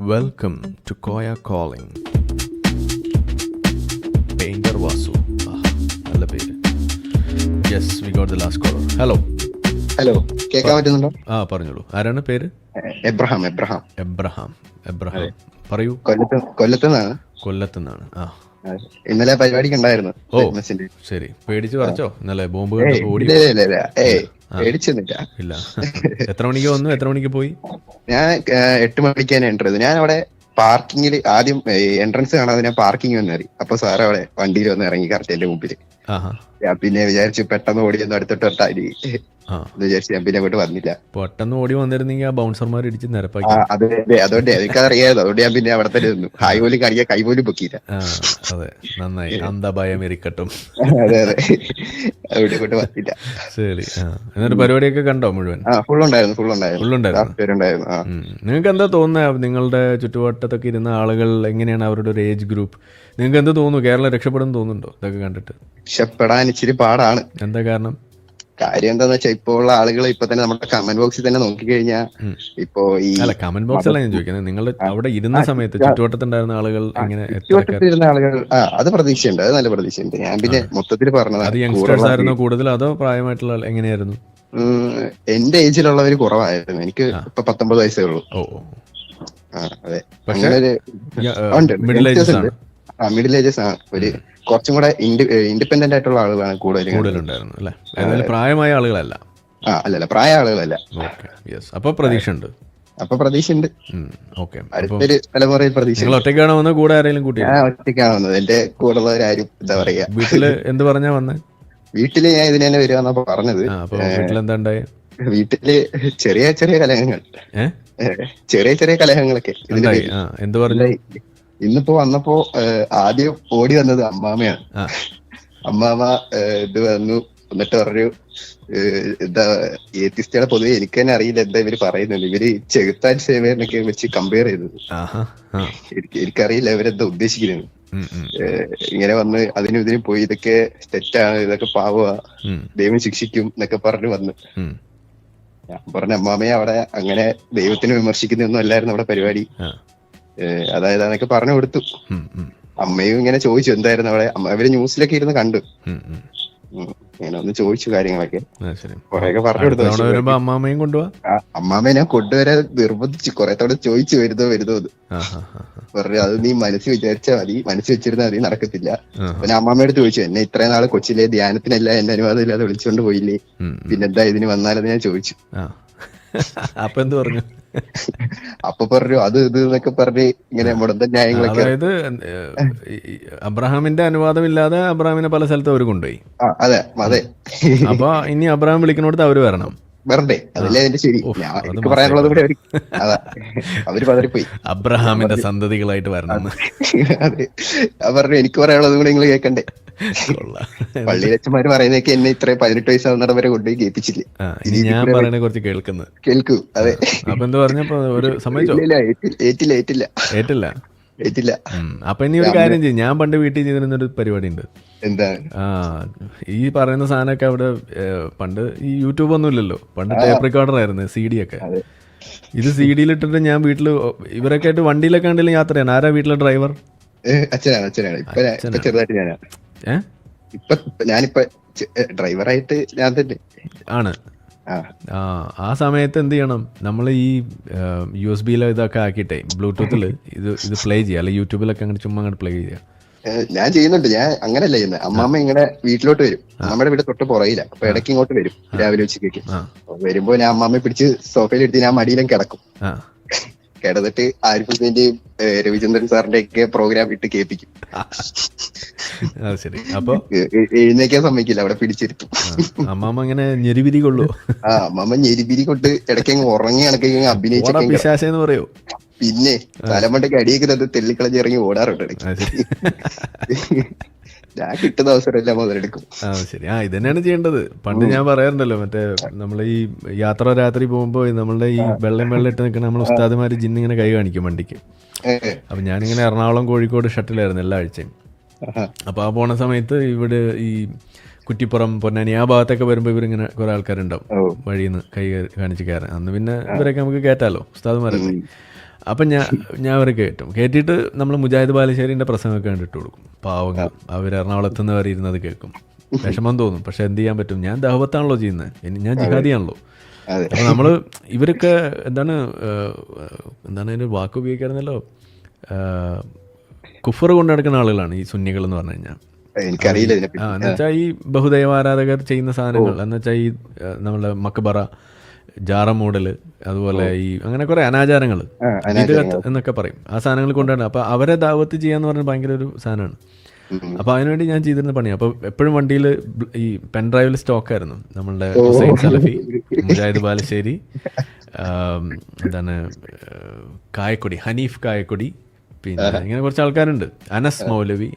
Welcome to Koya calling painter Vasu നല്ല പേര്. Yes we got the last caller hello hello കേൾക്കാൻ പറ്റുന്നുണ്ടോ? ആ പറഞ്ഞോളൂ. ആരാണ് പേര്? Abraham Abraham. Abraham Abraham. പറയൂ. കൊല്ലത്ത് കൊല്ലത്ത് നിന്നാണ് കൊല്ലത്ത് നിന്നാണ് ആ ഇന്നലെ പരിപാടിക്ക് ഉണ്ടായിരുന്നു ഓ. ശരി. പേടിച്ച് പറിച്ചോ? ഇന്നലെ ബോംബ് ഓടി ഏയ് പേടിച്ചൊന്നുമില്ല. ഇല്ല. എത്ര മണിക്ക് വന്നു? എത്ര മണിക്ക് പോയി? ഞാൻ എട്ട് മണിക്കാണ് എന്റർ ഞാൻ അവിടെ പാർക്കിങ്ങിൽ ആദ്യം എൻട്രൻസ് കാണാതെ ഞാൻ പാർക്കിംഗ് വന്നു കയറി. അപ്പൊ സാർ അവിടെ വണ്ടിയിൽ വന്ന് ഇറങ്ങി കറക്റ്റ് എന്റെ മുമ്പിൽ ഞാൻ പിന്നെ വിചാരിച്ചു പെട്ടെന്ന് ഓടി ഒന്ന് അടുത്തിട്ട് എന്ന് വിചാരിച്ചു ഞാൻ പിന്നെ അങ്ങോട്ട് വന്നില്ല. പെട്ടെന്ന് ഓടി വന്നിരുന്നെങ്കിൽ ആ ബൗൺസർമാർ ഇടിച്ച് നിരപ്പാക്കി. അത് അതെ, അതുകൊണ്ട് എനിക്കതറിയാതെ അതുകൊണ്ട് ഞാൻ പിന്നെ അവിടെ തന്നെ നിന്നു കൈ പോലും കാണിക്കാൻ കൈ പോലും പൊക്കിയില്ല. അതെ നന്നായി. അന്ധഭയം ഇരിക്കട്ടും. അതെ അതെ. അവിടെ കൊണ്ട് വന്നില്ല. ശരി ആ. എന്നിട്ട് പരിപാടിയൊക്കെ കണ്ടോ മുഴുവൻ? ആ ഫുൾ ഉണ്ടായിരുന്നു ഫുൾ ഉണ്ടായിരുന്നു ഫുൾ ഉണ്ടായിരുന്നു? പേരുണ്ടായിരുന്നു ആ. നിങ്ങൾക്ക് എന്താ തോന്നുന്നത് നിങ്ങളുടെ ചുറ്റുവട്ടത്തൊക്കെ ഇരുന്ന ആളുകൾ എങ്ങനെയാണ് അവരുടെ ഒരു ഏജ് ഗ്രൂപ്പ് നിങ്ങൾക്ക് എന്ത് തോന്നുന്നു? കേരളം രക്ഷപ്പെടും തോന്നുന്നുണ്ടോ? ഇതൊക്കെ കണ്ടിട്ട്. രക്ഷപ്പെടാൻ ഇച്ചിരി പാടാണ്. എന്താ കാരണം? കാര്യം എന്താന്ന് വെച്ചാൽ ഇപ്പോ ഉള്ള ആളുകൾ ഇപ്പൊ തന്നെ നമ്മുടെ കമന്റ് ബോക്സിൽ തന്നെ നോക്കിക്കഴിഞ്ഞാൽ. ഇപ്പോ ഈ അല്ല കമന്റ് ബോക്സ് അല്ല ഞാൻ ചോദിക്കുന്നത് നിങ്ങൾ അവിടെ ഇരുന്ന സമയത്ത് ചുറ്റുവട്ടത്തുണ്ടായിരുന്ന ആളുകൾ ഇങ്ങനെ ചുറ്റുവട്ടത്തിരുന്ന ആളുകൾ ആ അത് പ്രതീക്ഷയുണ്ട് അത് നല്ല പ്രതീക്ഷയുണ്ട്. ഞാൻ പിന്നെ മൊത്തത്തിൽ ആയിരുന്നു കൂടുതൽ അതോ പ്രായമായിട്ടുള്ള എങ്ങനെയായിരുന്നു? എന്റെ ഏജിലുള്ളവർ കുറവായിരുന്നു. എനിക്ക് ഇപ്പൊ പത്തൊമ്പത് വയസ്സേ ഉള്ളൂ. അതെ. മിഡിൽ ഏജസ് ആണ്. ഒരു കുറച്ചും കൂടെ ഇൻഡിപെൻഡന്റ് ആയിട്ടുള്ള ആളുകളാണ് കൂടുതലും. കൂടുതലുണ്ടായിരുന്നു അല്ലേ? ഏതായാലും പ്രായമായ ആളുകളല്ല. ആ അല്ലല്ല പ്രായ ആളുകളല്ല. അപ്പൊ പ്രതീക്ഷ ഉണ്ട് അപ്പൊ പ്രതീക്ഷ ഉണ്ട് അടുത്തൊരു തലമുറയിൽ പ്രതീക്ഷ ഒറ്റയ്ക്കാണോ വന്നത്? കൂടെ ആരെങ്കിലും കൂട്ടി ഒറ്റയ്ക്കാണ് വന്നത്. എന്റെ കൂടെ ഉള്ളവരാരും എന്താ പറയാ. വീട്ടിൽ എന്ത് പറഞ്ഞാ വന്നേ? വീട്ടിൽ ഞാൻ ഇതിന് തന്നെ വരുവാന്നപ്പോ പറഞ്ഞത്. ഉണ്ടായേ വീട്ടിൽ ചെറിയ ചെറിയ കലഹങ്ങൾ. ചെറിയ ചെറിയ കലഹങ്ങളൊക്കെ എന്ത് പറഞ്ഞു? ഇന്നിപ്പോ വന്നപ്പോ ആദ്യം ഓടി വന്നത് അമ്മാമയാണ്. അമ്മാമ ഇത് വന്നു. എന്നിട്ട് പറഞ്ഞു എന്താ ഏത്തിസ്റ്റുകളെ പൊതുവെ എനിക്ക് തന്നെ അറിയില്ല എന്താ ഇവർ പറയുന്നത്. ഇവർ ചെകുത്താൻ സേവനൊക്കെ വെച്ച് കമ്പയർ ചെയ്തത്. എനിക്ക് എനിക്കറിയില്ല ഇവരെന്താ ഉദ്ദേശിക്കുന്നത്. ഇങ്ങനെ വന്ന് അതിനും ഇതിനും പോയി ഇതൊക്കെ തെറ്റാണ് ഇതൊക്കെ പാവുക ദൈവം ശിക്ഷിക്കും എന്നൊക്കെ പറഞ്ഞു വന്ന്. ഞാൻ പറഞ്ഞ അമ്മാമയെ അവിടെ അങ്ങനെ ദൈവത്തിനെ വിമർശിക്കുന്നൊന്നും അല്ലായിരുന്നു അവിടെ പരിപാടി. അതായത് അതൊക്കെ പറഞ്ഞു കൊടുത്തു. അമ്മയും ഇങ്ങനെ ചോദിച്ചു എന്തായിരുന്നു അവിടെ? അവർ ന്യൂസിലൊക്കെ ഇരുന്ന് കണ്ടു. ഇങ്ങനെ ഒന്ന് ചോദിച്ചു കാര്യങ്ങളൊക്കെ. കുറെയൊക്കെ പറഞ്ഞു കൊടുത്തു. അമ്മാമയും കൊണ്ടുപോവാ അമ്മാമയെ ഞാൻ കൊണ്ടുവരാൻ നിർബന്ധിച്ചു. കുറെ തവണ ചോദിച്ചു വരുന്നോ വരുന്നോ അത്. പറഞ്ഞു അത് നീ മനസ്സിൽ വിചാരിച്ചാൽ മതി. മനസ്സിൽ വെച്ചിരുന്നാൽ മതി നടക്കത്തില്ല. പിന്നെ അമ്മാമയോട് ചോദിച്ചു എന്നെ ഇത്രയും നാൾ കൊച്ചിലെ ധ്യാനത്തിനല്ല എന്റെ അനുവാദം ഇല്ലാതെ വിളിച്ചുകൊണ്ട് പോയില്ലേ. പിന്നെന്താ ഇതിന് വന്നാലെന്ന് ഞാൻ ചോദിച്ചു. അപ്പൊ എന്ത് പറഞ്ഞു? അപ്പൊ പറഞ്ഞു അത് ഇത് എന്നൊക്കെ പറഞ്ഞ് ഇങ്ങനെ മുടന്ത ന്യായങ്ങളൊക്കെ. അതായത് അബ്രഹാമിന്റെ അനുവാദം ഇല്ലാതെ അബ്രഹാമിനെ പല സ്ഥലത്തും അവർ കൊണ്ടുപോയി. അതെ അതെ. അപ്പൊ ഇനി അബ്രഹാം വിളിക്കുന്നിടത്ത് അവർ വരണം. വെറുതെ അതല്ലേ അതിന്റെ ശരി. എനിക്ക് പറയാനുള്ളത് കൂടെ അവർ അതാ അവർ പതറിപ്പോയി. അബ്രഹാമിന്റെ സന്തതികളായിട്ട് വരണം. അതെ പറഞ്ഞു എനിക്ക് പറയാനുള്ളത് കൂടെ നിങ്ങൾ കേൾക്കണ്ടേ. പള്ളിയിലച്ചന്മാര് പറയുന്നൊക്കെ എന്നെ ഇത്ര പതിനെട്ട് വയസ്സാവുന്നിടം വരെ കൊണ്ടുപോയി കേൾപ്പിച്ചില്ലേ? ഞാൻ പറയണ കുറച്ച് കേൾക്കുന്നത് കേൾക്കൂ അതെ. അപ്പൊ എന്താ പറഞ്ഞപ്പോ ഒരു സമ്മതിച്ചോ? ഏറ്റില്ല ഏറ്റില്ല. ഏറ്റില്ല. ഏറ്റില്ല. അപ്പൊ ഇനി ഒരു കാര്യം ചെയ്യും. ഞാൻ പണ്ട് വീട്ടിൽ ചെയ്തിരുന്നൊരു പരിപാടി ഉണ്ട് എന്താ? ആ ഈ പറയുന്ന സാധനമൊക്കെ അവിടെ പണ്ട് ഈ യൂട്യൂബ് ഒന്നും ഇല്ലല്ലോ. പണ്ട് ടേപ്പ് റെക്കോർഡർ ആയിരുന്നു സി ഡി ഒക്കെ. ഇത് സി ഡിയിലിട്ടിട്ട് ഞാൻ വീട്ടിൽ ഇവരൊക്കെ ആയിട്ട് വണ്ടിയിലൊക്കെ ഉണ്ടെങ്കിലും യാത്ര ചെയ്യണം ആരാ വീട്ടിലെ ഡ്രൈവർ അച്ഛനാണ് അച്ഛനാണ്. ഇപ്പൊ ചെറുതായിട്ട് ഞാനാ. ഏ? ഇപ്പൊ ഞാനിപ്പൊ ഡ്രൈവറായിട്ട് ഞാൻ തന്നെ. ആണ്. ആ. സമയത്ത് എന്ത് ചെയ്യണം? നമ്മൾ ഈ യു എസ് ബിയിലോ ഇതൊക്കെ ആക്കിയിട്ടെ ബ്ലൂടൂത്തിൽ ഇത് ഇത് പ്ലേ ചെയ്യുക. അല്ലെങ്കിൽ യൂട്യൂബിലൊക്കെ അങ്ങനെ ചുമ്മാ അങ്ങോട്ട് പ്ലേ ചെയ്യുക. ഞാൻ ചെയ്യുന്നുണ്ട്. ഞാൻ അങ്ങനല്ല ചെയ്യുന്നത് അമ്മാമ്മ ഇങ്ങനെ വീട്ടിലോട്ട് വരും. അമ്മയുടെ വീട് തൊട്ട് പുറയില്ല അപ്പൊ ഇടയ്ക്ക് ഇങ്ങോട്ട് വരും രാവിലെ ഉച്ചയ്ക്ക്. അപ്പൊ വരുമ്പോ ഞാൻ അമ്മാമ്മയെ പിടിച്ച് സോഫയിൽ എടുത്ത് ഞാൻ മടിയിലും കിടക്കും. കിടന്നിട്ട് ആരിഫ് ഹുസൈന്റെയും രവിചന്ദ്രൻ സാറിന്റെ ഒക്കെ പ്രോഗ്രാം ഇട്ട് കേൾപ്പിക്കും. അപ്പൊ? ശരി എ- എഴുന്നേക്കാൻ സമ്മതിക്കില്ല അവിടെ പിടിച്ചിരുത്തും. അമ്മാമ അങ്ങനെ ഞെരിവിരി കൊള്ളു ആ അമ്മാമ ഞെരിവിരി കൊണ്ട് ഇടയ്ക്കങ്ങ് ഉറങ്ങി കണക്കെ അഭിനയിച്ചു പറയൂ? പിന്നെ തലമണ്ടയ്ക്ക് അടിയൊക്കെ തന്ന് തെല്ലിക്കളഞ്ഞിറങ്ങി ഓടാറുണ്ട് ഇടയ്ക്ക് ശരി. ഞാൻ കിട്ടുന്ന അവസരമെല്ലാം മുതലെടുക്കും. ആ ശരി. ആ ഇത് തന്നെയാണ് ചെയ്യേണ്ടത്. പണ്ട് ഞാൻ പറയാറുണ്ടല്ലോ മറ്റേ നമ്മൾ ഈ യാത്ര രാത്രി പോകുമ്പോൾ നമ്മളുടെ ഈ വെള്ളം വെള്ളം ഇട്ട് നിൽക്കുന്ന നമ്മൾ ഉസ്താദ്മാർ ജിന്ന് ഇങ്ങനെ കൈ കാണിക്കും വണ്ടിക്ക്. അപ്പൊ ഞാനിങ്ങനെ എറണാകുളം കോഴിക്കോട് ഷട്ടിലായിരുന്നു എല്ലാ ആഴ്ചയും. അപ്പൊ അപ്പോൾ ആ പോണ സമയത്ത് ഇവിടെ ഈ കുറ്റിപ്പുറം പൊന്നാനി ആ ഭാഗത്തൊക്കെ വരുമ്പോൾ ഇവരിങ്ങനെ കുറേ ആൾക്കാരുണ്ടാവും വഴിയിൽ നിന്ന് കൈ കാണിച്ച് കയറാൻ. അന്ന് പിന്നെ ഇവരൊക്കെ നമുക്ക് കയറ്റാലോ ഉസ്താദുമാരല്ലേ? അപ്പം ഞാൻ ഞാൻ അവരെ കയറ്റും കയറ്റിയിട്ട് നമ്മൾ മുജാഹിദ് ബാലുശ്ശേരിന്റെ പ്രസംഗമൊക്കെ കണ്ടിട്ട് കൊടുക്കും. പാവങ്ങൾ. അവർ എറണാകുളത്ത് നിന്ന് വരെ ഇരുന്നത് കേൾക്കും വിഷമം തോന്നും. പക്ഷെ എന്ത് ചെയ്യാൻ പറ്റും? ഞാൻ ദഹബത്താണല്ലോ ചെയ്യുന്നത് ഇനി ഞാൻ ജിഹാദിയാണല്ലോ. അപ്പം നമ്മൾ ഇവരൊക്കെ എന്താണ് എന്താണ് അതിന് വാക്ക് ഉപയോഗിക്കാറുണ്ടല്ലോ? കുഫർ കൊണ്ട് നടക്കുന്ന ആളുകളാണ് ഈ സുന്നികൾ എന്ന് പറഞ്ഞു കഴിഞ്ഞാൽ എനിക്കറിയില്ല ഇതിനെ ആ എന്ന് ഈ ബഹുദൈവ ആരാധകർ ചെയ്യുന്ന സാധനങ്ങൾ. എന്നുവെച്ചാൽ ഈ നമ്മളെ മക്ബറ ജാറ മോഡൽ അതുപോലെ ഈ അങ്ങനെ കുറെ അനാചാരങ്ങൾ എന്നൊക്കെ പറയും. ആ സാധനങ്ങൾ കൊണ്ടാണ് അപ്പൊ അവരെ ദാവത്ത് ചെയ്യാന്ന് പറഞ്ഞാൽ ഭയങ്കര ഒരു സാധനമാണ്. അപ്പൊ അതിനുവേണ്ടി ഞാൻ ചെയ്തിരുന്ന പണി അപ്പൊ എപ്പോഴും വണ്ടിയിൽ ഈ പെൻ ഡ്രൈവിൽ സ്റ്റോക്കായിരുന്നു നമ്മളുടെ ഹുസൈൻ സലഫി മുജാഹിദ് ബാലശ്ശേരി എന്താണ് കായക്കൊടി ഹനീഫ് കായക്കൊടി പിന്നെ ഇങ്ങനെ കുറച്ച് ആൾക്കാരുണ്ട്. അനസ് മൗലവി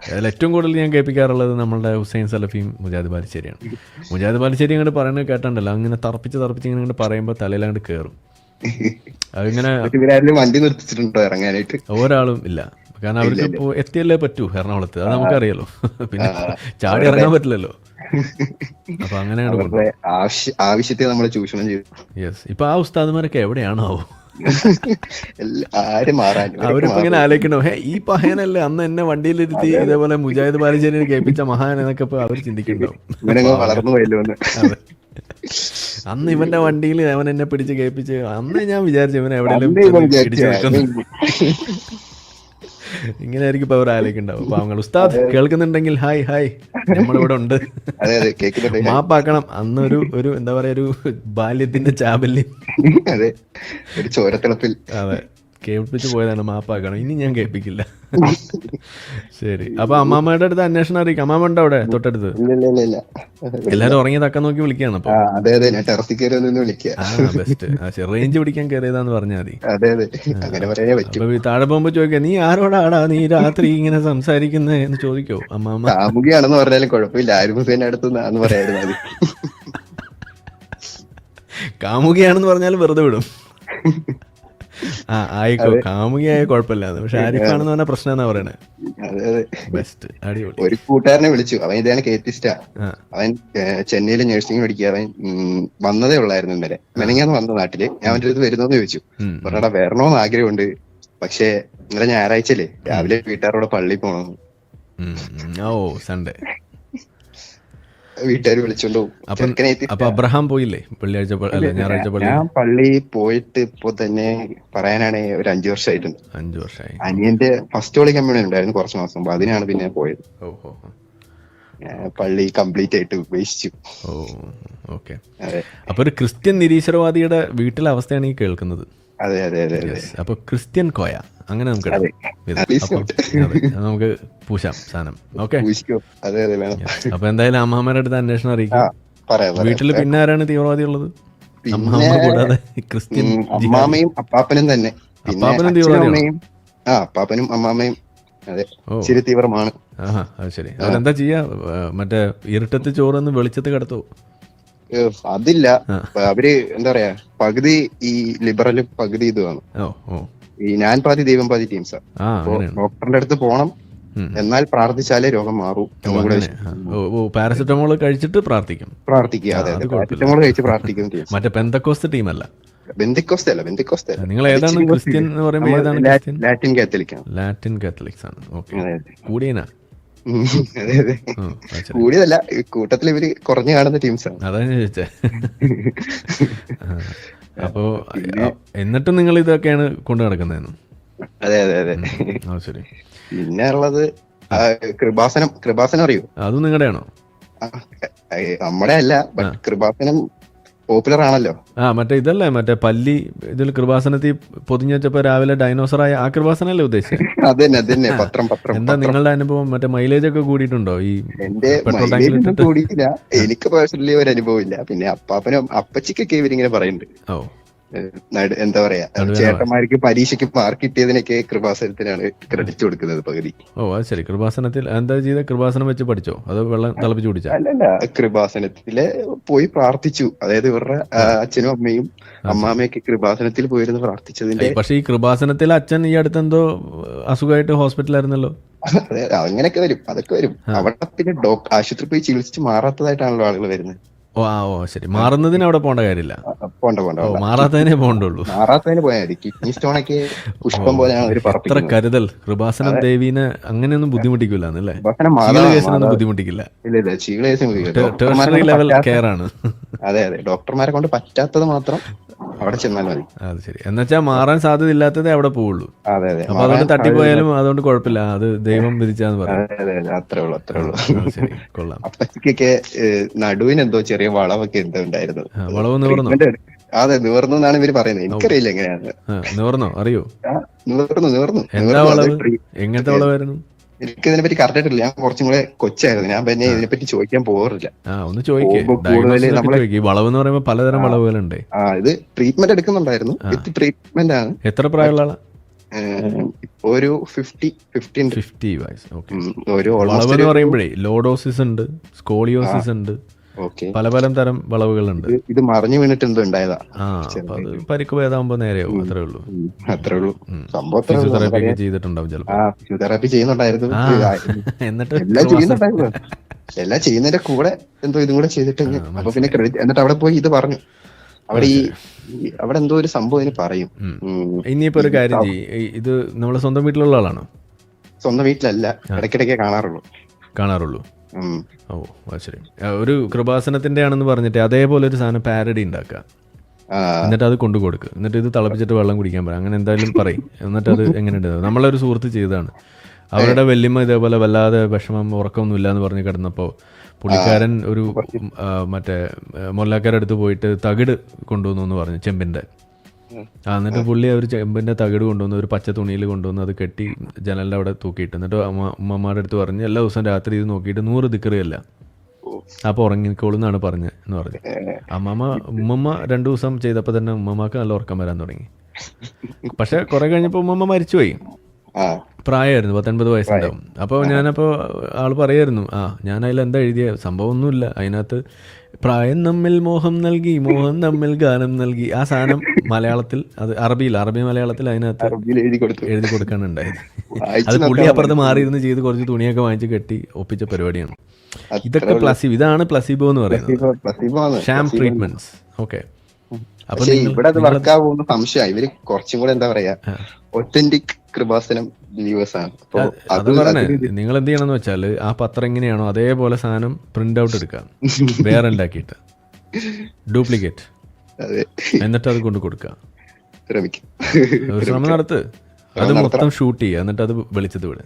അതിൽ ഏറ്റവും കൂടുതൽ ഞാൻ കേൾപ്പിക്കാറുള്ളത് നമ്മളുടെ ഹുസൈൻ സലഫിയും മുജാദ് ബാലിശ്ശേരിയാണ്. മുജാദ് ബാലിശ്ശേരി അങ്ങോട്ട് പറയുന്നത് കേട്ടണ്ടല്ലോ. അങ്ങനെ തറപ്പിച്ച് തറപ്പിച്ച് ഇങ്ങനെ പറയുമ്പോൾ തലയിൽ അങ്ങോട്ട് കയറും അതിങ്ങനെ വണ്ടി നിർത്തിച്ചിട്ടുണ്ടോ ഇറങ്ങാനായിട്ട്? ഒരാളും ഇല്ല. കാരണം അവർക്ക് എത്തിയല്ലേ പറ്റൂ എറണാകുളത്ത്. അത് നമുക്കറിയാലോ പിന്നെ ചാടി ഇറങ്ങാൻ പറ്റില്ലല്ലോ. അപ്പൊ അങ്ങനെയാണ് ആവശ്യത്തെ നമ്മൾ ചൂഷണം ചെയ്തു യെസ് ഇപ്പൊ ആ ഉസ്താദ്മാരൊക്കെ എവിടെയാണോ എല്ലാ- ആരും മാറാൻ അവരിപ്പോ ഇങ്ങനെ ആലോചിക്കണോ. ഹേ ഈ പഹയനല്ലേ അന്ന് എന്നെ വണ്ടിയിലിരുത്തി ഇതേപോലെ മുജാഹിദ് ബാലിജേനെ കേൾപ്പിച്ച മഹാൻ എന്നൊക്കെ ഇപ്പൊ അവർ ചിന്തിക്കുന്നുണ്ടാവും. അന്ന് ഇവന്റെ വണ്ടിയിൽ അവൻ എന്നെ പിടിച്ച് കേൾപ്പിച്ച് അന്ന് ഞാൻ വിചാരിച്ചു ഇവൻ എവിടെയെങ്കിലും വെക്കുന്നു. ഇങ്ങനെ ആയിരിക്കും ഇപ്പൊ അവർ ആലോചിക്കുന്നുണ്ടാവും പാവങ്ങൾ ഉസ്താദ് കേൾക്കുന്നുണ്ടെങ്കിൽ ഹായ് ഹായ് നമ്മളിവിടെ ഉണ്ട്. മാപ്പാക്കണം. അന്നൊരു ഒരു എന്താ പറയാ ഒരു ബാല്യത്തിന്റെ ചാബല്യം. അതെ ഒരു ചോരത്തിളപ്പിൽ. അതെ. കേൾപ്പിച്ച് പോയതാണ് മാപ്പാക്കണം. ഇനി ഞാൻ കേൾപ്പിക്കില്ല. ശരി. അപ്പൊ അമ്മാമ്മയുടെ അടുത്ത് അന്വേഷണം അറിയിക്കാം. അമ്മാമ്മ ഉണ്ടോ അവിടെ? തൊട്ടടുത്ത്? എല്ലാരും ഉറങ്ങിയതൊക്കെ തക്ക നോക്കി വിളിക്കാണ് അപ്പൊ. ബെസ്റ്റ് റേഞ്ച് പിടിക്കാൻ കയറിയതാന്ന് പറഞ്ഞാൽ മതി. അപ്പൊ താഴെ പോകുമ്പോ ചോദിക്കാം നീ ആരോടാടാ? നീ രാത്രി ഇങ്ങനെ സംസാരിക്കുന്നേ? എന്ന് ചോദിക്കോ കാമുകിയാണെന്ന് പറഞ്ഞാലും കുഴപ്പമില്ല. ആരും ഹുസൈൻ അടുത്തുനിന്ന് പറയായിരുന്നു കാമുകിയാണെന്ന് പറഞ്ഞാൽ വെറുതെ വിടും. ആ ആയിക്കോ. കാമുകിയായ കുഴപ്പമില്ലാന്ന് പക്ഷെ ആരിഫാണെന്ന് പറഞ്ഞ പ്രശ്നം എന്നാ പറയണേ? അതെ അതെ. ബെസ്റ്റ് അടിപൊളി. ഒരു കൂട്ടുകാരനെ വിളിച്ചു. അവൻ ഇതാണ് കേറ്റിസ്റ്റാ. അവൻ ചെന്നൈയിൽ നഴ്സിംഗ് പഠിക്കുക. അവൻ വന്നതേ ഉള്ളായിരുന്നു ഇന്നലെ. മെനങ്ങാന്ന് വന്ന നാട്ടിൽ. ഞാൻ അവന്റെ അടുത്ത് വരുന്നോന്ന് ചോദിച്ചു. പറഞ്ഞാ വരണോന്ന് ആഗ്രഹമുണ്ട്. പക്ഷേ ഇന്നലെ ഞായറാഴ്ചല്ലേ രാവിലെ വീട്ടുകാരോട് പള്ളി പോണോ. ഓ സൺഡേ വീട്ടുകാർ വിളിച്ചോണ്ട് പോകും. അപ്പം അബ്രഹാം പോയില്ലേ? വെള്ളിയാഴ്ച ഞായറാഴ്ച പള്ളി? ഞാൻ പള്ളിയിൽ പോയിട്ട് ഇപ്പൊ തന്നെ പറയാനാണ് ഒരു അഞ്ചു വർഷമായിട്ടുണ്ട് അഞ്ചു വർഷമായി അനിയന്റെ ഫസ്റ്റ് ഹോളി കമ്മ്യൂണി ഉണ്ടായിരുന്നു കുറച്ച് മാസം അപ്പൊ അതിനാണ് പിന്നെ പോയത്. പള്ളി കംപ്ലീറ്റ് ആയിട്ട് ഉപേക്ഷിച്ചു. Oh okay. അപ്പൊ ഒരു ക്രിസ്ത്യൻ നിരീശ്വരവാദിയുടെ വീട്ടിലെ അവസ്ഥയാണ് ഈ കേൾക്കുന്നത്. അതെ അതെ അപ്പൊ ക്രിസ്ത്യൻ കോയ. അങ്ങനെ നമുക്ക് നമുക്ക് പൂശാം സാധനം. ഓക്കെ. അപ്പൊ എന്തായാലും അമ്മാമ്മയുടെ അടുത്ത് അന്വേഷണം അറിയിക്കാം വീട്ടിൽ പിന്നെ ആരാണ് തീവ്രവാദി ഉള്ളത്? അമ്മാമ്മ കൂടാതെ ക്രിസ്ത്യൻ അമ്മാമ്മയും അപ്പാപ്പനും തന്നെ. അപ്പാപ്പനും തീവ്രവാദിയും ആ അപ്പാപ്പനും അമ്മാമയും അതെ ഓ. തീവ്രമാണ്. ആഹാ അത് ശരി. അതെന്താ ചെയ്യാ? മറ്റേ ഇരുട്ടത്ത് ചോറൊന്ന് വെളിച്ചത്ത് കിടത്തോ അതില്ല. അവർ എന്താ പറയാ പകുതി ഈ ലിബറലും പകുതി ഇതുമാണ് ഈ ഞാൻ പാതി ദൈവം പാതി ടീംസാ. ഡോക്ടറിന്റെ അടുത്ത് പോണം എന്നാൽ പ്രാർത്ഥിച്ചാലേ രോഗം മാറൂ. പാരസെറ്റമോൾ കഴിച്ചിട്ട് പ്രാർത്ഥിക്കും. പ്രാർത്ഥിക്കുക. അതെ. പാരസെറ്റമോൾ കഴിച്ച് പ്രാർത്ഥിക്കും മറ്റേ പെന്തക്കോസ്റ്റ് ടീമല്ല? ബെന്തിക്കോസ്ത അല്ല ബെന്തിക്കോസ്ത നിങ്ങൾ ഏതാണ് ക്രിസ്ത്യൻ എന്ന് പറയുമ്പോൾ ഏതാണ് ലാറ്റിൻ കാത്തലിക്കാണ്. ലാറ്റിൻ കാത്തലിക്സ് ആണ് ഓക്കെ കൂടിയനാ? അതെ അതെ. കൂടിയതല്ല കൂട്ടത്തിൽ ഇവർ കുറഞ്ഞു കാണുന്ന ടീംസാണ് അതാ ഞാൻ ചോദിച്ചേ. അപ്പോ എന്നിട്ടും നിങ്ങൾ ഇതൊക്കെയാണ് കൊണ്ടു നടക്കുന്നതെന്ന്? അതെ അതെ അതെ. ശരി. പിന്നെ ഉള്ളത് കൃപാസനം കൃപാസനം അറിയോ? അത് നിങ്ങളുടെയാണോ? നമ്മുടെ അല്ല ബട്ട് കൃപാസനം പോപ്പുലർ ആണല്ലോ ആ മറ്റേ ഇതല്ലേ മറ്റേ പല്ലി ഇതിൽ കൃപാസനത്തിൽ പൊതിഞ്ഞു വെച്ചപ്പോ രാവിലെ ഡൈനോസറായ ആ കൃപാസനല്ലേ ഉദ്ദേശിച്ചത് അതന്നെ അതന്നെ പത്രം പത്രം എന്താ നിങ്ങളുടെ അനുഭവം? മറ്റേ മൈലേജ് ഒക്കെ കൂടിയിട്ടുണ്ടോ? ഈ എന്റെ കൂടിയില്ല എനിക്ക് പേഴ്സണലി ഒരു അനുഭവം ഇല്ല. പിന്നെ അപ്പാപ്പനും അപ്പച്ചിക്കൊക്കെ ഇവരിങ്ങനെ പറയുന്നുണ്ട്. ഓ. എന്താ പറയാ. ചേട്ടന്മാർക്ക് പരീക്ഷയ്ക്ക് മാർക്ക് കിട്ടിയതിനൊക്കെ കൃപാസനത്തിനാണ് ക്രെഡിറ്റ് കൊടുക്കുന്നത് പകുതി. ഓ അത് ശരി. കൃപാസനത്തിൽ എന്താ ചെയ്ത? കൃപാസനം വെച്ച് പഠിച്ചോ? അത് വെള്ളം തിളപ്പിച്ചു കുടിച്ചോ? അല്ലല്ല കൃപാസനത്തിൽ പോയി പ്രാർത്ഥിച്ചു. അതായത് ഇവരുടെ അച്ഛനും അമ്മയും അമ്മാമ്മയൊക്കെ കൃപാസനത്തിൽ പോയിരുന്ന് പ്രാർത്ഥിച്ചതിന്റെ പക്ഷെ ഈ കൃപാസനത്തിൽ അച്ഛൻ ഈ അടുത്ത് എന്തോ അസുഖമായിട്ട് ഹോസ്പിറ്റലായിരുന്നല്ലോ അങ്ങനെയൊക്കെ വരും അതൊക്കെ വരും. അവിടെ പിന്നെ ഡോക്ടർ ആശുപത്രി പോയി ചികിത്സിച്ച് മാറാത്തതായിട്ടാണല്ലോ ആളുകൾ വരുന്നത്. ഓ ആ ഓ ശരി. മാറുന്നതിന് അവിടെ പോണ്ട കാര്യമില്ല. പോണ്ട പോണ്ട. മാറാത്തതിനെ പോകണ്ടുള്ളൂ. മാറാത്തതിന് പോയാൽ മതി. കിഡ്നി സ്റ്റോൺ ഒക്കെ പുഷ്പം പോലെയാണ് ഒരു കരുതൽ. കൃപാസനം ദേവീനെ അങ്ങനെയൊന്നും ബുദ്ധിമുട്ടിക്കില്ല എന്നല്ലേ ബുദ്ധിമുട്ടിക്കില്ല. ഇല്ല ഇല്ല ചീളേസും ലെവൽ കെയർ ആണ് അതെ അതെ. ഡോക്ടർമാരെ കൊണ്ട് പറ്റാത്തത് മാത്രം അവിടെ ചെന്നാൽ മതി. അത് ശരി. എന്നുവെച്ചാൽ മാറാൻ സാധ്യത ഇല്ലാത്തതേ അവിടെ പോവുള്ളൂ. അതെ അതെ. അപ്പൊ അതുകൊണ്ട് തട്ടിപ്പോയാലും അതുകൊണ്ട് കുഴപ്പമില്ല. അത് ദൈവം വിധിച്ചാന്ന് പറയാം. അതെ അതെ അതെ. അത്രേ ഉള്ളൂ അത്രേ ഉള്ളൂ. ശരി. കൊള്ളാം. അപ്പച്ചക്കൊക്കെ നടുവിന് എന്തോ ചെറിയ വളവൊക്കെ എന്തോ ഉണ്ടായിരുന്നു. വളവ് നിവർന്നു? അതെ നിവർന്നു എന്നാണ് ഇവർ പറയുന്നത്. എനിക്കറിയില്ല എങ്ങനെയാണ്. നിവർന്നോ? അറിയോ? നിവർന്നു നിവർന്നു. എന്താ വളവ്? എങ്ങനത്തെ വളവായിരുന്നു? എനിക്ക് ഇതിനെ പറ്റി കറക്റ്റ് ആയിട്ടില്ല. ഞാൻ കുറച്ചും കൂടെ കൊച്ചായിരുന്നു. ഞാൻ പിന്നെ ഇതിനെ പറ്റി ചോദിക്കാൻ പോകാറില്ല. ആ ഒന്ന് ചോദിക്കേ. പോകുമ്പോ കൂടുതൽ നമ്മൾ വളവ് എന്ന് പറയുമ്പോൾ പലതരം വളവുകളുണ്ട്. ആ ഇത് ട്രീറ്റ്മെന്റ് എടുക്കുന്നുണ്ടായിരുന്നു. വിത്ത് ട്രീറ്റ്മെന്റ് ആണ്. എത്ര പ്രായമുള്ള ആളാ? ഒരു ഫിഫ്റ്റി ഫിഫ്റ്റി ഉണ്ട്. ഫിഫ്റ്റി വയസ്സ്. ഓക്കെ ഒരു വളവ് എന്ന് പറയുമ്പോഴേ ലോഡോസിസ് ഉണ്ട് സ്കോളിയോസിസ് ഉണ്ട്. പല പല തരം വളവുകളുണ്ട്. ഇത് മറിഞ്ഞു വീണിട്ടുണ്ട് ഉണ്ടായതാ. ആ അത് പരിക്ക് ഭേദമാകുമ്പോ നേരെയാവും അത്രേ ഉള്ളൂ. അത്രേ ഉള്ളൂ. സംഭവം. ഫിസിയോതെറാപ്പി ഒക്കെ. ചെയ്തിട്ടുണ്ടാവും ചിലപ്പോ. ഫിസിയോതെറാപ്പി ചെയ്യുന്നുണ്ടായിരുന്നു. എന്നിട്ട് എല്ലാം ചെയ്യുന്നുണ്ടായിരുന്നു. എല്ലാം ചെയ്യുന്നതിന്റെ കൂടെ എന്തോ ഇതും കൂടെ ചെയ്തിട്ടുണ്ട് അപ്പൊ പിന്നെ ക്രെഡിറ്റ് എന്നിട്ട് അവിടെ പോയി ഇത് പറഞ്ഞു. അവിടെ ഈ അവിടെ എന്തോ ഒരു സംഭവം ഇനി പറയും. ഇനിയിപ്പോ ഒരു കാര്യം ഇത് നമ്മളെ സ്വന്തം വീട്ടിലുള്ള ആളാണോ? സ്വന്തം വീട്ടിലല്ല. ഇടയ്ക്കിടയ്ക്ക് കാണാറുള്ളൂ. കാണാറുള്ളൂ. ഓ ശരി. ഒരു കൃപാസനത്തിന്റെ ആണെന്ന് പറഞ്ഞിട്ട് അതേപോലെ ഒരു സാധനം പാരഡി ഉണ്ടാക്കുക. എന്നിട്ട് അത് കൊണ്ടു കൊടുക്ക്. എന്നിട്ട് ഇത് തിളപ്പിച്ചിട്ട് വെള്ളം കുടിക്കാൻ പറയാം അങ്ങനെ എന്തായാലും പറയും. എന്നിട്ട് അത് എങ്ങനെയുണ്ട് നമ്മളൊരു സുഹൃത്ത് ചെയ്തതാണ്. അവരുടെ വല്യമ്മ ഇതേപോലെ വല്ലാതെ വിഷമം ഉറക്കമൊന്നും ഇല്ല എന്ന് പറഞ്ഞ് കിടന്നപ്പോൾ പുള്ളിക്കാരൻ ഒരു മറ്റേ മൊല്ലാക്കാരടുത്ത് പോയിട്ട് തകിട് കൊണ്ടുവന്നു എന്ന് പറഞ്ഞു ചെമ്പിന്റെ. എന്നിട്ട് പുള്ളി അവർ ചെമ്പിന്റെ തകിട് കൊണ്ടുവന്ന് ഒരു പച്ച തുണിയിൽ കൊണ്ടുവന്ന് അത് കെട്ടി ജനലിന്റെ അവിടെ തൂക്കിയിട്ട്. എന്നിട്ട് ഉമ്മമാരുടെ അടുത്ത് പറഞ്ഞ് എല്ലാ ദിവസവും രാത്രി ഇത് നോക്കിയിട്ട് നൂറ് ദിക്കറിയല്ല അപ്പൊ ഉറങ്ങിക്കോളൂ എന്നാണ് പറഞ്ഞത് എന്ന് പറഞ്ഞു. അമ്മമ്മ ഉമ്മമ്മ രണ്ടു ദിവസം ചെയ്തപ്പോ തന്നെ ഉമ്മമ്മക്ക് നല്ല ഉറക്കം വരാൻ തുടങ്ങി. പക്ഷെ കുറെ കഴിഞ്ഞപ്പോ ഉമ്മമ്മ മരിച്ചുപോയി. പ്രായമായിരുന്നു പത്തൊൻപത് വയസ്സുണ്ടാവും. അപ്പോൾ ഞാനപ്പോൾ ആൾ പറയായിരുന്നു ആ ഞാൻ അതിൽ എന്താ എഴുതിയ? സംഭവം ഒന്നുമില്ല. അതിനകത്ത് പ്രായം നമ്മിൽ മോഹം നൽകി മോഹം നമ്മിൽ ഗാനം നൽകി. ആ സാധനം മലയാളത്തിൽ അത് അറബിയിൽ അറബി മലയാളത്തിൽ അതിനകത്ത് എഴുതി കൊടുക്കാനുണ്ടായത്. അത് പുള്ളി അപ്പുറത്ത് മാറിയിരുന്ന് ചെയ്ത് കുറച്ച് തുണിയൊക്കെ വാങ്ങിച്ച് കെട്ടി ഒപ്പിച്ച പരിപാടിയാണ്. ഇതൊക്കെ പ്ലസീബോ ഇതാണ് പ്ലസീബോ എന്ന് പറയുന്നത്. ഷാം ട്രീറ്റ്മെന്റ്സ് ഓക്കെ പക്ഷേ ഇവിടെ അത് വർക്ക് ആവുന്ന സംശയം ഇവർ കുറച്ചും കൂടെ എന്താ പറയാ ഒത്തന്റിക് കൃപാസനം വ്യൂവേഴ്സ് ആണ്. അപ്പൊ അത് പറഞ്ഞേ നിങ്ങൾ എന്ത് ചെയ്യണമെന്ന് വെച്ചാൽ ആ പത്രം എങ്ങനെയാണോ അതേപോലെ സാധനം പ്രിന്റ് ഔട്ട് എടുക്കാം. വേറെ ഉണ്ടാക്കിയിട്ട് ഡ്യൂപ്ലിക്കേറ്റ് എന്നിട്ട് അത് കൊണ്ട് കൊടുക്കാം. ശ്രമം നടത്ത്. അത് മൊത്തം ഷൂട്ട് ചെയ്യുക എന്നിട്ട് അത് വെളിച്ചത് വിട്.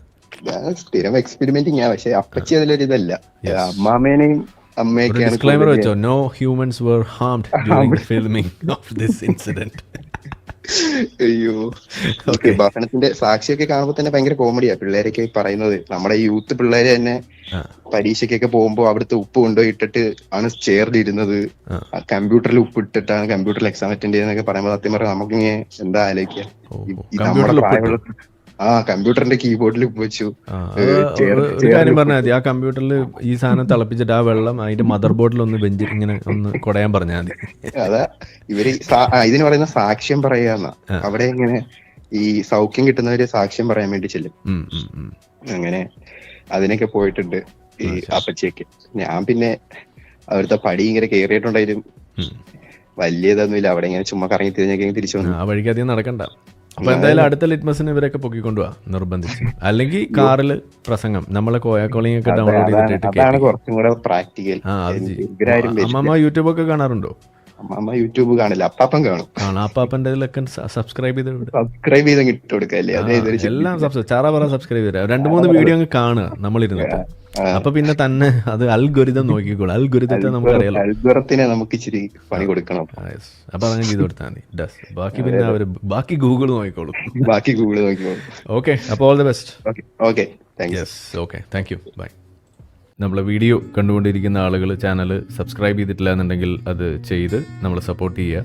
ഞാൻ സ്ഥിരം എക്സ്പെരിമെന്റിങ് ആ പക്ഷെ അപ്പച്ചി അതിലൊരു ഇതല്ല അമ്മാമേനെയും അമ്മയൊക്കെയാണ് ഡിസ്ക്ലൈമർ വെച്ചോ no humans were harmed filming of this incident അയ്യോ. ഭക്ഷണത്തിന്റെ സാക്ഷിയൊക്കെ കാണുമ്പോ തന്നെ ഭയങ്കര കോമഡിയാ പിള്ളേരൊക്കെ പറയുന്നത്. നമ്മുടെ യൂത്ത് പിള്ളേര് തന്നെ. പരീക്ഷയ്ക്കൊക്കെ പോകുമ്പോ അവിടുത്തെ ഉപ്പ് കൊണ്ടുപോയി ഇട്ടിട്ട് ആണ് ചേർന്നിരുന്നത്. കമ്പ്യൂട്ടറിൽ ഉപ്പ് ഇട്ടിട്ടാണ് കമ്പ്യൂട്ടറിൽ എക്സാം അറ്റൻഡ് ചെയ്യുന്നൊക്കെ പറയുമ്പോൾ സത്യം പറഞ്ഞാൽ നമുക്കിങ്ങനെ എന്താ ആലോചിക്കുക നമ്മുടെ പ്രായമുള്ള ആ കമ്പ്യൂട്ടറിന്റെ കീബോർഡിൽ വെച്ചു. ഒരു- കാര്യം പറഞ്ഞാൽ മതി. ആ കമ്പ്യൂട്ടറിൽ ഈ സാധനം തിളപ്പിച്ചിട്ട് ആ വെള്ളം അതിന്റെ മദർ ബോർഡിൽ ഒന്ന് ബെഞ്ചിൽ ഇങ്ങനെ ഒന്ന് കൊടയാൻ പറഞ്ഞാൽ മതി. അതാ ഇവർ ഇതിന് പറയുന്ന സാക്ഷ്യം പറയാന്ന. അവിടെ ഇങ്ങനെ ഈ സൗഖ്യം കിട്ടുന്നവര് സാക്ഷ്യം പറയാൻ വേണ്ടി ചെല്ലും. അങ്ങനെ അതിനൊക്കെ പോയിട്ടുണ്ട് ഈ അപ്പച്ചിയൊക്കെ. ഞാൻ പിന്നെ അവിടുത്തെ പടി ഇങ്ങനെ കയറിയിട്ടുണ്ടായാലും. വലിയതൊന്നുമില്ല. അവിടെ ഇങ്ങനെ ചുമ്മാ കറങ്ങി തിരിഞ്ഞൊക്കെ തിരിച്ചു വന്നു. ആ വഴിക്ക് അധികം നടക്കണ്ട. അപ്പൊ എന്തായാലും അടുത്ത ലിറ്റ്മസിന് ഇവരൊക്കെ പൊക്കിക്കൊണ്ടുപോവാ നിർബന്ധിച്ച്. അല്ലെങ്കിൽ കാറിൽ പ്രസംഗം. നമ്മളെ കോയാക്കോളിംഗ് ഒക്കെ ഡൗൺലോഡ് ചെയ്തിട്ട്. അമ്മമ്മ യൂട്യൂബ് ഒക്കെ കാണാറുണ്ടോ? അമ്മ യൂട്യൂബ് കാണില്ല. അപ്പാപ്പൻ കാണും. കാണാം. അപ്പാപ്പന്റെ ഇതിലൊക്കെ സബ്സ്ക്രൈബ് ചെയ്ത്. സബ്സ്ക്രൈബ് ചെയ്ത് ഇട്ട് കൊടുക്കല്ലേ എല്ലാം സബ്സ്ക്രൈബ് ചാറ പറ സബ്സ്ക്രൈബ് ചെയ്തരാ രണ്ട് മൂന്ന് വീഡിയോ അങ്ങ് കാണുക നമ്മളിരുന്നിട്ട്. അപ്പൊ പിന്നെ തന്നെ അത് അൽഗുരിതം നോക്കിക്കോളൂ. അൽഗുരിതത്തെ നമുക്കറിയാലോ നമുക്ക് ഇച്ചിരി പണി കൊടുക്കണം. അപ്പൊ അങ്ങനെ ചെയ്ത് കൊടുത്താൽ മതി. ഡസ് ബാക്കി പിന്നെ അവർ ബാക്കി ഗൂഗിൾ നോക്കിക്കോളൂ. ബാക്കി ഗൂഗിൾ നോക്കിക്കോളൂ. ഓക്കെ അപ്പോൾ all the best okay yes okay thank you bye നമ്മളെ വീഡിയോ കണ്ടുകൊണ്ടിരിക്കുന്ന ആളുകൾ ചാനൽ സബ്സ്ക്രൈബ് ചെയ്തിട്ടില്ല എന്നുണ്ടെങ്കിൽ അത് ചെയ്ത് നമ്മളെ സപ്പോർട്ട് ചെയ്യുക.